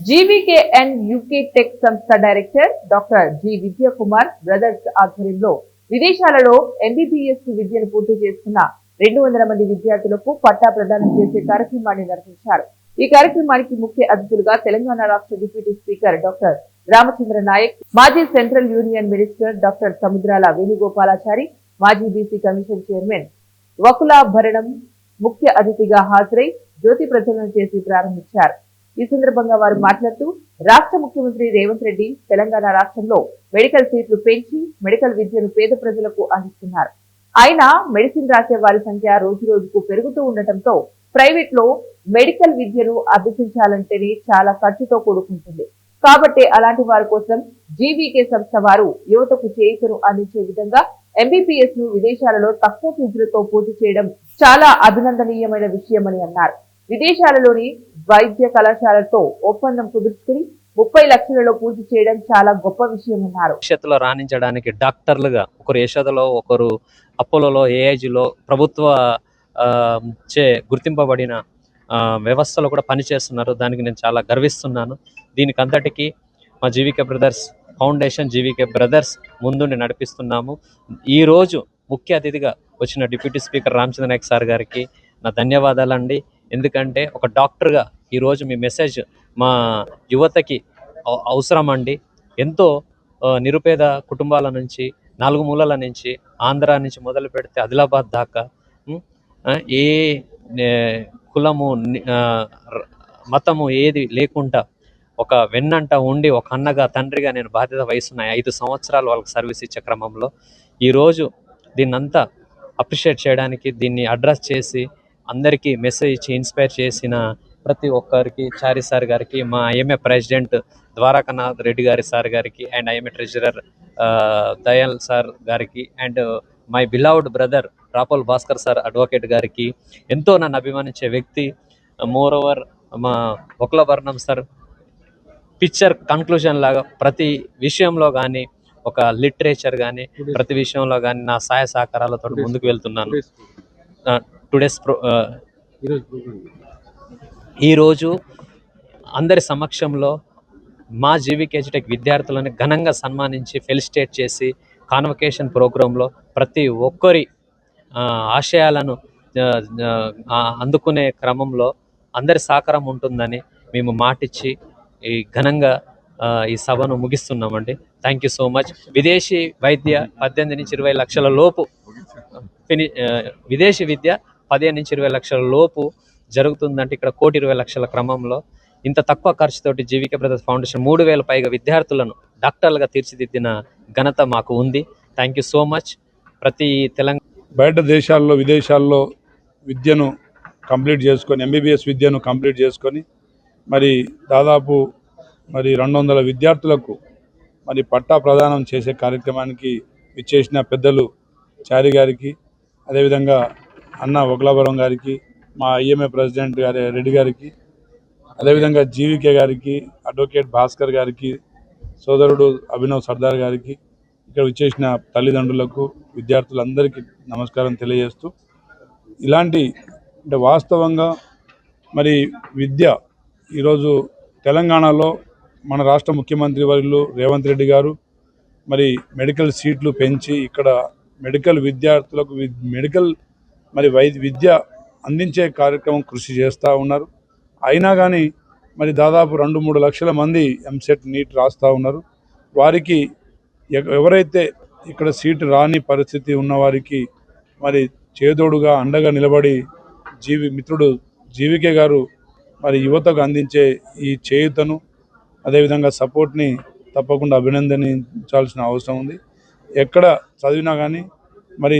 GVK and UK tech సంస్థ director doctor G Vidyakumar brothers ఆధ్వర్యంలో విదేశాలలో ఎంబీబీఎస్ విద్యను పూర్తి చేస్తున్న రెండు వందల మంది విద్యార్థులకు పట్టా ప్రదానం చేసే కార్యక్రమాన్ని నిర్వహించారు. ఈ కార్యక్రమానికి ముఖ్య అతిథులుగా తెలంగాణ రాష్ట్ర deputy speaker doctor Ramachandra Nayak మాజీ central union minister doctor Samudrala Venugopalachari మాజీ బీసీ కమిషన్ చైర్మన్ వకులాభరణం ముఖ్య అతిథిగా హాజరై జ్యోతి ప్రజ్వలన చేసి ప్రారంభించారు. ఈ సందర్భంగా వారు మాట్లాడుతూ రాష్ట్ర ముఖ్యమంత్రి రేవంత్ రెడ్డి తెలంగాణ రాష్ట్రంలో మెడికల్ సీట్లు పెంచి మెడికల్ విద్యను పేద ప్రజలకు అందిస్తున్నారు. ఆయన మెడిసిన్ రాసే వారి సంఖ్య రోజు రోజుకు పెరుగుతూ ఉండటంతో ప్రైవేట్లో మెడికల్ విద్యను అభ్యసించాలంటేనే చాలా ఖర్చుతో కూడుకుంటుంది. కాబట్టి అలాంటి వారి కోసం జీవీకే సంస్థ వారు యువతకు చేయికను అందించే విధంగా ఎంబీపీఎస్ను విదేశాలలో తక్కువ ఫీజులతో పూర్తి చేయడం చాలా అభినందనీయమైన విషయమని అన్నారు. విదేశాలలోని వైద్య కళాశాలతో ఒప్పందం కుదుర్చుకుని ముప్పై లక్షలలో పూర్తి చేయడం చాలా గొప్ప విషయమన్నారు భవిష్యత్తులో రాణించడానికి డాక్టర్లుగా ఒకరు యశోదలో ఒకరు అపోలోలో ఏఐజిలో ప్రభుత్వ చే గుర్తింపబడిన వ్యవస్థలో కూడా పనిచేస్తున్నారు. దానికి నేను చాలా గర్విస్తున్నాను. దీనికి అంతటికీ మా GVK brothers foundation GVK brothers ముందుండి నడిపిస్తున్నాము. ఈరోజు ముఖ్య అతిథిగా వచ్చిన deputy speaker Ramachandra Nayak sir గారికి నా ధన్యవాదాలండి. ఎందుకంటే ఒక డాక్టర్గా ఈరోజు మీ మెసేజ్ మా యువతకి అవసరం అండి ఎంతో నిరుపేద కుటుంబాల నుంచి నాలుగు మూలల నుంచి ఆంధ్ర నుంచి మొదలు పెడితే ఆదిలాబాద్ దాకా ఏ కులము మతము ఏది లేకుండా ఒక వెన్నంట ఉండి ఒక అన్నగా తండ్రిగా నేను బాధ్యత వహిస్తున్నాయి ఐదు సంవత్సరాలు వాళ్ళకి సర్వీస్ ఇచ్చే క్రమంలో ఈరోజు దీన్నంతా అప్రిషియేట్ చేయడానికి దీన్ని అడ్రస్ చేసి అందరికీ మెసేజ్ ఇచ్చి ఇన్స్పైర్ చేసిన ప్రతి ఒక్కరికి చారి సార్ గారికి మా ఐఎంఏ ప్రెసిడెంట్ ద్వారకానాథ్ రెడ్డి గారి సార్ గారికి and IMA treasurer Dayal sir గారికి and my beloved brother Rapol Bhaskar sir advocate గారికి ఎంతో నన్ను అభిమానించే వ్యక్తి మోర్ ఓవర్ మా ఒకలవర్ణం సార్ పిక్చర్ కన్క్లూజన్ లాగా ప్రతి విషయంలో కానీ ఒక లిటరేచర్ కానీ ప్రతి విషయంలో కానీ నా సహాయ సహకారాలతో ముందుకు వెళ్తున్నాను. టుడేస్ ప్రో ఈరోజు అందరి సమక్షంలో మా జీవికేజటెక్ విద్యార్థులను ఘనంగా సన్మానించి ఫెలిసిటేట్ చేసి కాన్వకేషన్ ప్రోగ్రాంలో ప్రతి ఒక్కరి ఆశయాలను అందుకునే క్రమంలో అందరి సహకారం ఉంటుందని మేము మాటిచ్చి ఈ ఘనంగా ఈ సభను ముగిస్తున్నామండి. థ్యాంక్ యూ సో మచ్ విదేశీ వైద్య పద్దెనిమిది నుంచి ఇరవై లక్షల లోపు విదేశీ విద్య పదిహేను నుంచి ఇరవై లక్షల లోపు జరుగుతుందంటే ఇక్కడ కోటి ఇరవై లక్షల క్రమంలో ఇంత తక్కువ ఖర్చుతోటి జీవిక బ్రదర్స్ ఫౌండేషన్ మూడు వేల పైగా విద్యార్థులను డాక్టర్లుగా తీర్చిదిద్దిన ఘనత మాకు ఉంది. థ్యాంక్ యూ సో మచ్ ప్రతి తెలంగాణ బయట దేశాల్లో విదేశాల్లో విద్యను కంప్లీట్ చేసుకొని ఎంబీబీఎస్ విద్యను కంప్లీట్ చేసుకొని మరి దాదాపు మరి రెండు వందల విద్యార్థులకు మరి పట్టా ప్రదానం చేసే కార్యక్రమానికి ఇచ్చేసిన పెద్దలు చారి గారికి అదేవిధంగా అన్న ఒకలాపురం గారికి మా ఐఎంఏ ప్రెసిడెంట్ గారి రెడ్డి గారికి అదేవిధంగా జీవికే గారికి అడ్వకేట్ భాస్కర్ గారికి సోదరుడు అభినవ్ సర్దార్ గారికి ఇక్కడ విచ్చేసిన తల్లిదండ్రులకు విద్యార్థులందరికీ నమస్కారం తెలియజేస్తూ ఇలాంటి అంటే వాస్తవంగా మరి విద్య ఈరోజు తెలంగాణలో మన రాష్ట్ర ముఖ్యమంత్రి వర్యులు రేవంత్ రెడ్డి గారు మరి మెడికల్ సీట్లు పెంచి ఇక్కడ మెడికల్ విద్యార్థులకు వి- మెడికల్ మరి వైద్య విద్య అందించే కార్యక్రమం కృషి చేస్తూ ఉన్నారు. అయినా కానీ మరి దాదాపు రెండు మూడు లక్షల మంది ఎంసెట్ నీట్ రాస్తూ ఉన్నారు. వారికి ఎవరైతే ఇక్కడ సీటు రాని పరిస్థితి ఉన్నవారికి మరి చేదోడుగా అండగా నిలబడి జీవి మిత్రుడు జీవికే గారు మరి యువతకు అందించే ఈ చేయుతను అదేవిధంగా సపోర్ట్ని తప్పకుండా అభినందించాల్సిన అవసరం ఉంది. ఎక్కడ చదివినా కానీ మరి